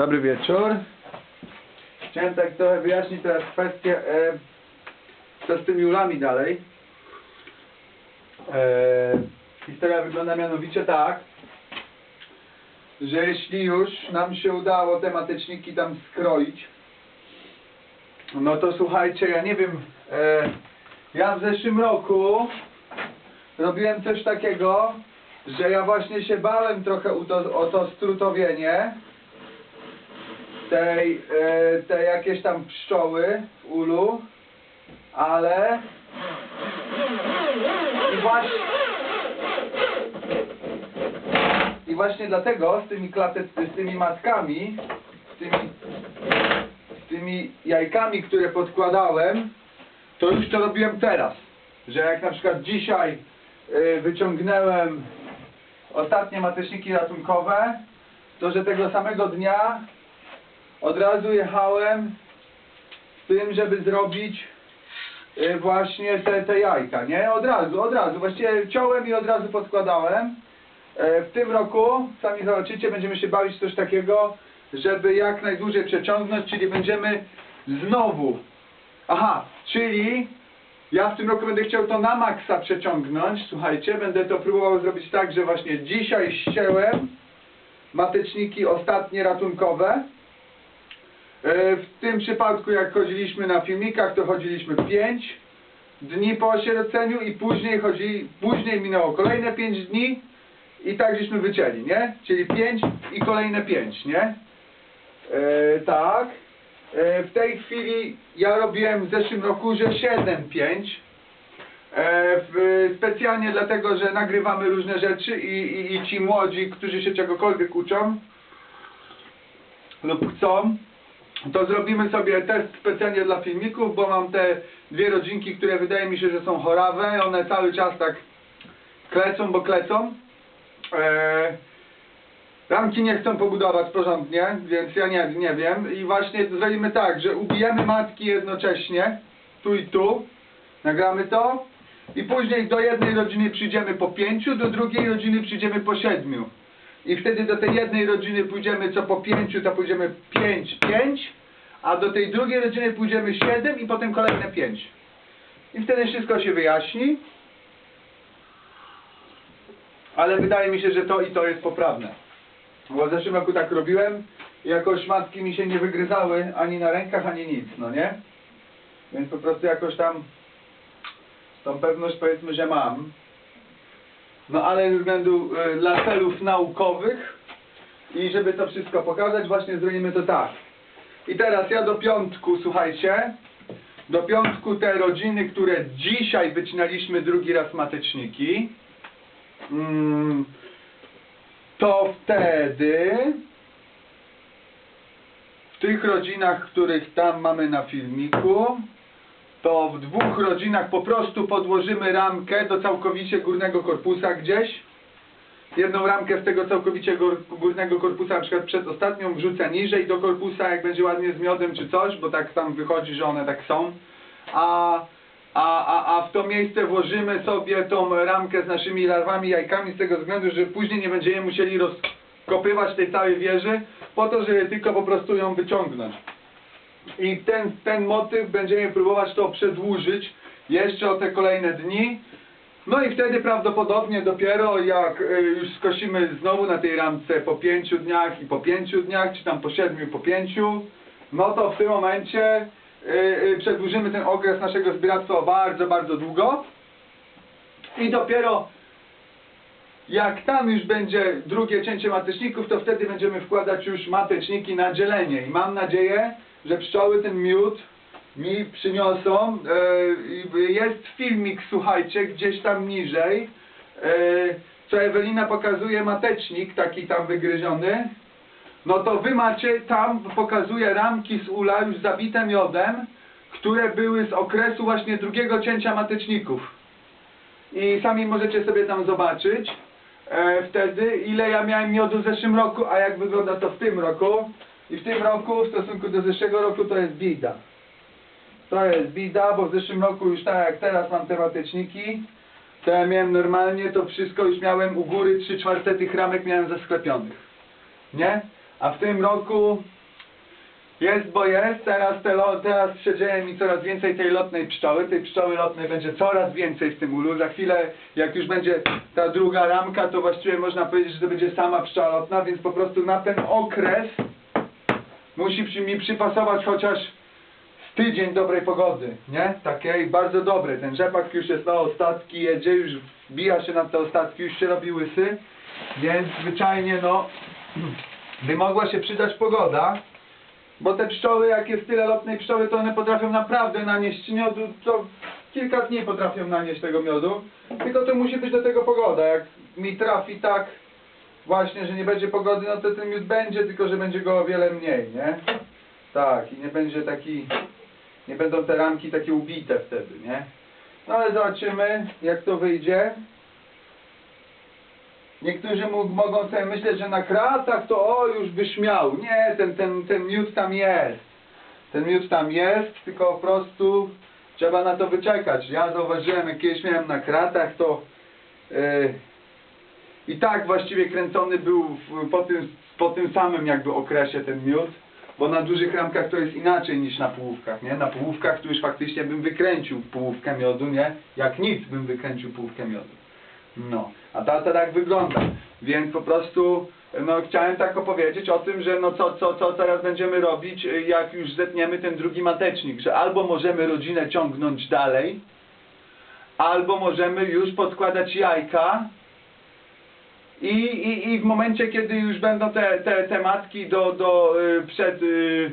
Dobry wieczór. Chciałem tak trochę wyjaśnić teraz kwestię, e, co z tymi ulami dalej. E, historia wygląda mianowicie tak, że jeśli już nam się udało te mateczniki tam skroić, no to słuchajcie, ja nie wiem, e, ja w zeszłym roku robiłem coś takiego, że ja właśnie się bałem trochę o to, o to strutowienie tej, e, tej jakieś tam pszczoły w ulu, ale i właśnie i właśnie dlatego z tymi klate, z tymi matkami, z tymi, z tymi jajkami, które podkładałem, to już to robiłem teraz. Że jak na przykład dzisiaj y, wyciągnąłem ostatnie mateczniki ratunkowe, to że tego samego dnia od razu jechałem z tym, żeby zrobić y, właśnie te, te jajka, nie? Od razu, od razu. Właściwie ciąłem i od razu podkładałem. E, W tym roku, sami zobaczycie, będziemy się bawić coś takiego, żeby jak najdłużej przeciągnąć, czyli będziemy znowu. Aha, czyli ja w tym roku będę chciał to na maksa przeciągnąć. Słuchajcie, będę to próbował zrobić tak, że właśnie dzisiaj ścięłem mateczniki ostatnie ratunkowe. E, W tym przypadku, jak chodziliśmy na filmikach, to chodziliśmy 5 dni po osieroceniu i później chodzi, później minęło kolejne 5 dni i tak żeśmy wycięli, nie? Czyli 5 i kolejne 5, nie? E, tak. E, w tej chwili ja robiłem w zeszłym roku, że 7, 5. E, w, specjalnie dlatego, że nagrywamy różne rzeczy i, i, i ci młodzi, którzy się czegokolwiek uczą lub chcą, to zrobimy sobie test specjalnie dla filmików, bo mam te dwie rodzinki, które wydaje mi się, że są chorawe. One cały czas tak klecą, bo klecą. Eee, ramki nie chcą pobudować porządnie, więc ja nie, nie wiem. I właśnie zrobimy tak, że ubijemy matki jednocześnie, tu i tu, nagramy to i później do jednej rodziny przyjdziemy po pięciu, do drugiej rodziny przyjdziemy po siedmiu. I wtedy do tej jednej rodziny pójdziemy co po pięciu, to pójdziemy pięć, pięć, a do tej drugiej rodziny pójdziemy siedem i potem kolejne pięć. I wtedy wszystko się wyjaśni. Ale wydaje mi się, że to i to jest poprawne. Bo w zeszłym roku tak robiłem i jakoś matki mi się nie wygryzały ani na rękach, ani nic, no nie? Więc po prostu jakoś tam tą pewność powiedzmy, że mam. No ale ze względu e, dla celów naukowych i żeby to wszystko pokazać, właśnie zrobimy to tak. I teraz ja do piątku, słuchajcie, do piątku te rodziny, które dzisiaj wycinaliśmy drugi raz mateczniki, mm, to wtedy w tych rodzinach, których tam mamy na filmiku, to w dwóch rodzinach po prostu podłożymy ramkę do całkowicie górnego korpusa gdzieś. Jedną ramkę z tego całkowicie gór, górnego korpusa, na przykład przed ostatnią wrzucę niżej do korpusa, jak będzie ładnie z miodem czy coś, bo tak tam wychodzi, że one tak są. A, a, a, a w to miejsce włożymy sobie tą ramkę z naszymi larwami, jajkami z tego względu, że później nie będziemy musieli rozkopywać tej całej wieży, po to, żeby tylko po prostu ją wyciągnąć. I ten, ten motyw będziemy próbować to przedłużyć jeszcze o te kolejne dni. No i wtedy prawdopodobnie dopiero jak y, już skosimy znowu na tej ramce po pięciu dniach i po pięciu dniach, czy tam po siedmiu, po pięciu, no to w tym momencie y, y, przedłużymy ten okres naszego zbieractwa bardzo, bardzo długo. I dopiero jak tam już będzie drugie cięcie mateczników, to wtedy będziemy wkładać już mateczniki na dzielenie. I mam nadzieję, że pszczoły ten miód mi przyniosą. E, jest filmik, słuchajcie, gdzieś tam niżej, e, co Ewelina pokazuje matecznik, taki tam wygryziony. No to wy macie, tam pokazuje ramki z ula już zabite miodem, które były z okresu właśnie drugiego cięcia mateczników. I sami możecie sobie tam zobaczyć e, wtedy, ile ja miałem miodu w zeszłym roku, a jak wygląda to w tym roku. I w tym roku, w stosunku do zeszłego roku, to jest bida. To jest bida, bo w zeszłym roku już tak jak teraz mam te mateczniki, to ja miałem normalnie, to wszystko już miałem u góry, 3 czwarte tych ramek miałem zasklepionych. Nie? A w tym roku jest, bo jest, teraz, te, teraz przedzieje mi coraz więcej tej lotnej pszczoły, tej pszczoły lotnej będzie coraz więcej w tym ulu. Za chwilę, jak już będzie ta druga ramka, to właściwie można powiedzieć, że to będzie sama pszczoła lotna, więc po prostu na ten okres musi przy, mi przypasować chociaż z tydzień dobrej pogody, nie? Takiej bardzo dobrej. Ten rzepak już jest na ostatki, jedzie, już wbija się na te ostatki, już się robi łysy, więc zwyczajnie no by mogła się przydać pogoda, bo te pszczoły, jak jest tyle lotnej pszczoły, to one potrafią naprawdę nanieść miodu, to kilka dni potrafią nanieść tego miodu, tylko to musi być do tego pogoda, jak mi trafi tak właśnie, że nie będzie pogody, no to ten miód będzie, tylko że będzie go o wiele mniej, nie? Tak, i nie będzie taki, nie będą te ramki takie ubite wtedy, nie? No ale zobaczymy, jak to wyjdzie. Niektórzy mogą sobie myśleć, że na kratach to o, już byś miał. Nie, ten, ten, ten miód tam jest. Ten miód tam jest, tylko po prostu trzeba na to wyczekać. Ja zauważyłem, jak kiedyś miałem na kratach, to yy, i tak właściwie kręcony był w, po, tym, po tym samym jakby okresie ten miód, bo na dużych ramkach to jest inaczej niż na połówkach, nie? Na połówkach to już faktycznie bym wykręcił połówkę miodu, nie? Jak nic bym wykręcił połówkę miodu. No, a ta to tak wygląda. Więc po prostu no, chciałem tak opowiedzieć o tym, że no co, co, co teraz będziemy robić, jak już zetniemy ten drugi matecznik, że albo możemy rodzinę ciągnąć dalej, albo możemy już podkładać jajka i, i, i w momencie, kiedy już będą te, te, te matki do, do, y, przed, y,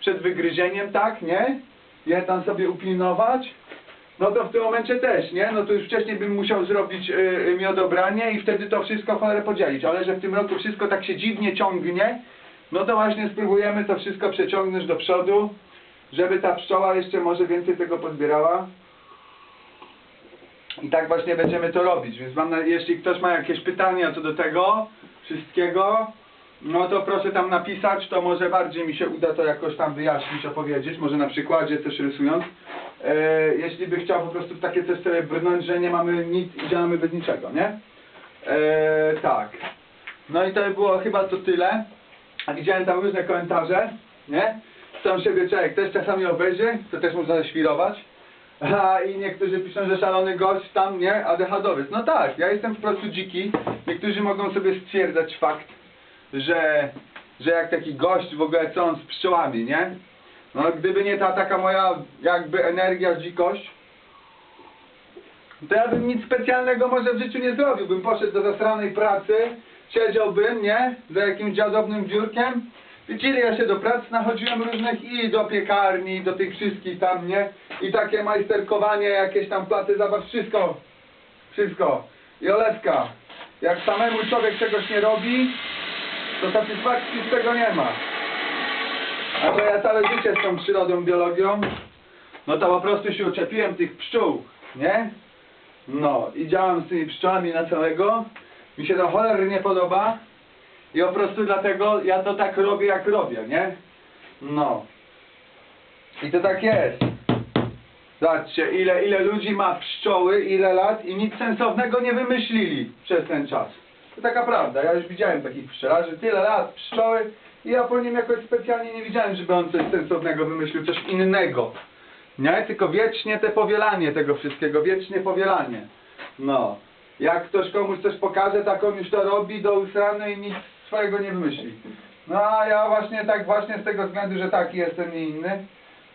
przed wygryzieniem, tak, nie? Je tam sobie upilnować, no to w tym momencie też, nie? No to już wcześniej bym musiał zrobić y, y, miodobranie i wtedy to wszystko cholerę podzielić, ale że w tym roku wszystko tak się dziwnie ciągnie, no to właśnie spróbujemy to wszystko przeciągnąć do przodu, żeby ta pszczoła jeszcze może więcej tego pozbierała. I tak właśnie będziemy to robić, więc mam na, jeśli ktoś ma jakieś pytania co do tego wszystkiego, no to proszę tam napisać, to może bardziej mi się uda to jakoś tam wyjaśnić, opowiedzieć, może na przykładzie też rysując. E, jeśli by chciał po prostu w takie coś sobie brnąć, że nie mamy nic i działamy bez niczego, nie? E, tak. No i to by było chyba to tyle. A widziałem tam różne komentarze, nie? Sam siebie człowiek też czasami obejrzy, to też można zaświrować. A i niektórzy piszą, że szalony gość tam, nie? ADHDowiec. No tak, ja jestem po prostu dziki. Niektórzy mogą sobie stwierdzać fakt, że, że jak taki gość w ogóle co on z pszczołami, nie? No gdyby nie ta taka moja jakby energia, dzikość, to ja bym nic specjalnego może w życiu nie zrobił. Bym poszedł do zasranej pracy, siedziałbym, nie? Za jakimś dziadownym biurkiem. Widzieli, ja się do pracy nachodziłem różnych i do piekarni, i do tych wszystkich tam, nie? I takie majsterkowanie, jakieś tam platy zabaw, wszystko. Wszystko. I Olewka, jak samemu człowiek czegoś nie robi, to satysfakcji z tego nie ma. A to ja całe życie z tą przyrodą, biologią, no to po prostu się uczepiłem tych pszczół, nie? No i działam z tymi pszczołami na całego. Mi się to cholernie podoba. I po prostu dlatego ja to tak robię jak robię, nie? No. I to tak jest. Zobaczcie, ile, ile ludzi ma pszczoły, ile lat i nic sensownego nie wymyślili przez ten czas. To taka prawda, ja już widziałem takich pszczelarzy, tyle lat, pszczoły i ja po nim jakoś specjalnie nie widziałem, żeby on coś sensownego wymyślił, coś innego. Nie? Tylko wiecznie te powielanie tego wszystkiego, wiecznie powielanie. No. Jak ktoś komuś coś pokaże, tak on już to robi do usrany i nic swojego nie wymyśli. No a ja właśnie tak właśnie z tego względu, że taki jestem, nie inny,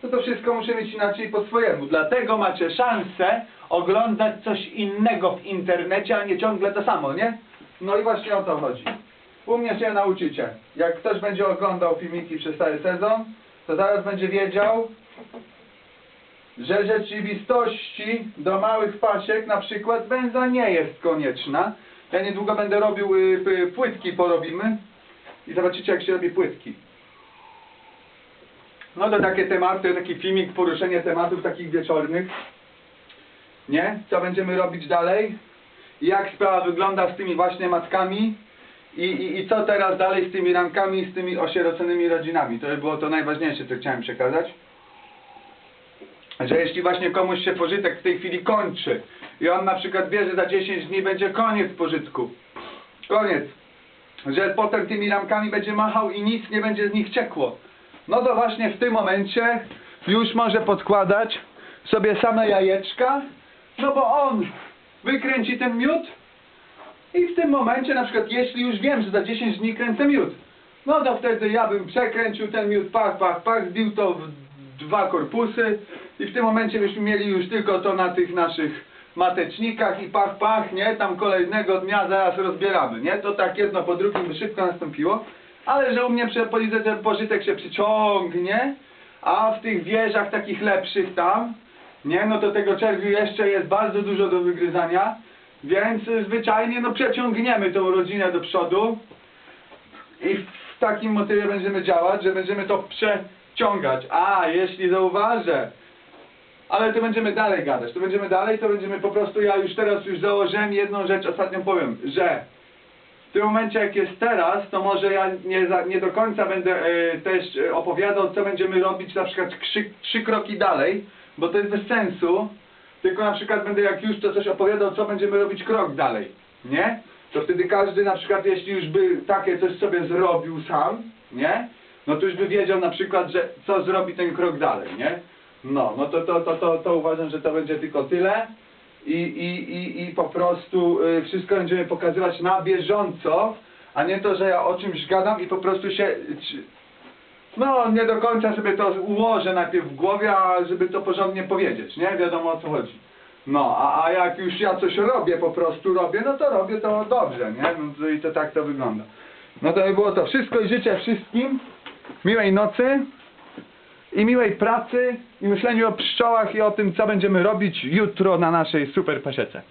to to wszystko muszę mieć inaczej po swojemu. Dlatego macie szansę oglądać coś innego w internecie, a nie ciągle to samo, nie? No i właśnie o to chodzi. U mnie się nauczycie. Jak ktoś będzie oglądał filmiki przez cały sezon, to zaraz będzie wiedział, że rzeczywistości do małych pasiek na przykład węza nie jest konieczna. Ja niedługo będę robił y, płytki, porobimy i zobaczycie jak się robi płytki. No to takie tematy, taki filmik, poruszenie tematów takich wieczornych. Nie? Co będziemy robić dalej? Jak sprawa wygląda z tymi właśnie matkami? I, i, I co teraz dalej z tymi ramkami z tymi osieroconymi rodzinami? To by było to najważniejsze, co chciałem przekazać że jeśli właśnie komuś się pożytek w tej chwili kończy i on na przykład wie, że za 10 dni będzie koniec pożytku, koniec, że potem tymi ramkami będzie machał i nic nie będzie z nich ciekło. No to właśnie w tym momencie już może podkładać sobie same jajeczka, no bo on wykręci ten miód i w tym momencie na przykład jeśli już wiem, że za 10 dni kręcę miód, no to wtedy ja bym przekręcił ten miód, pach, pach, pach, zbił to w dwa korpusy i w tym momencie byśmy mieli już tylko to na tych naszych matecznikach i pach, pach, nie, tam kolejnego dnia zaraz rozbieramy, nie, to tak jedno po drugim by szybko nastąpiło, ale że u mnie ten pożytek się przyciągnie, a w tych wieżach takich lepszych tam, nie, no to tego czerwiu jeszcze jest bardzo dużo do wygryzania, więc zwyczajnie no przeciągniemy tą rodzinę do przodu i w takim motywie będziemy działać, że będziemy to przeciągać. A, jeśli zauważę, ale to będziemy dalej gadać, to będziemy dalej, to będziemy po prostu, ja już teraz już założyłem jedną rzecz, ostatnią powiem, że w tym momencie jak jest teraz, to może ja nie, za, nie do końca będę e, też opowiadał, co będziemy robić na przykład trzy, trzy kroki dalej, bo to jest bez sensu, tylko na przykład będę jak już to coś opowiadał, co będziemy robić krok dalej, nie? To wtedy każdy na przykład, jeśli już by takie coś sobie zrobił sam, nie? No to już by wiedział na przykład, że co zrobi ten krok dalej, nie? No, no to, to, to, to, to uważam, że to będzie tylko tyle i, i, i, i po prostu y, wszystko będziemy pokazywać na bieżąco, a nie to, że ja o czymś gadam i po prostu się... No, nie do końca sobie to ułożę najpierw w głowie, a żeby to porządnie powiedzieć, nie? Wiadomo o co chodzi. No, a, a jak już ja coś robię, po prostu robię, no to robię to dobrze, nie? No to, i to tak to wygląda. No to by było to wszystko i życzę wszystkim miłej nocy i miłej pracy i myśleniu o pszczołach i o tym, co będziemy robić jutro na naszej super pasiece.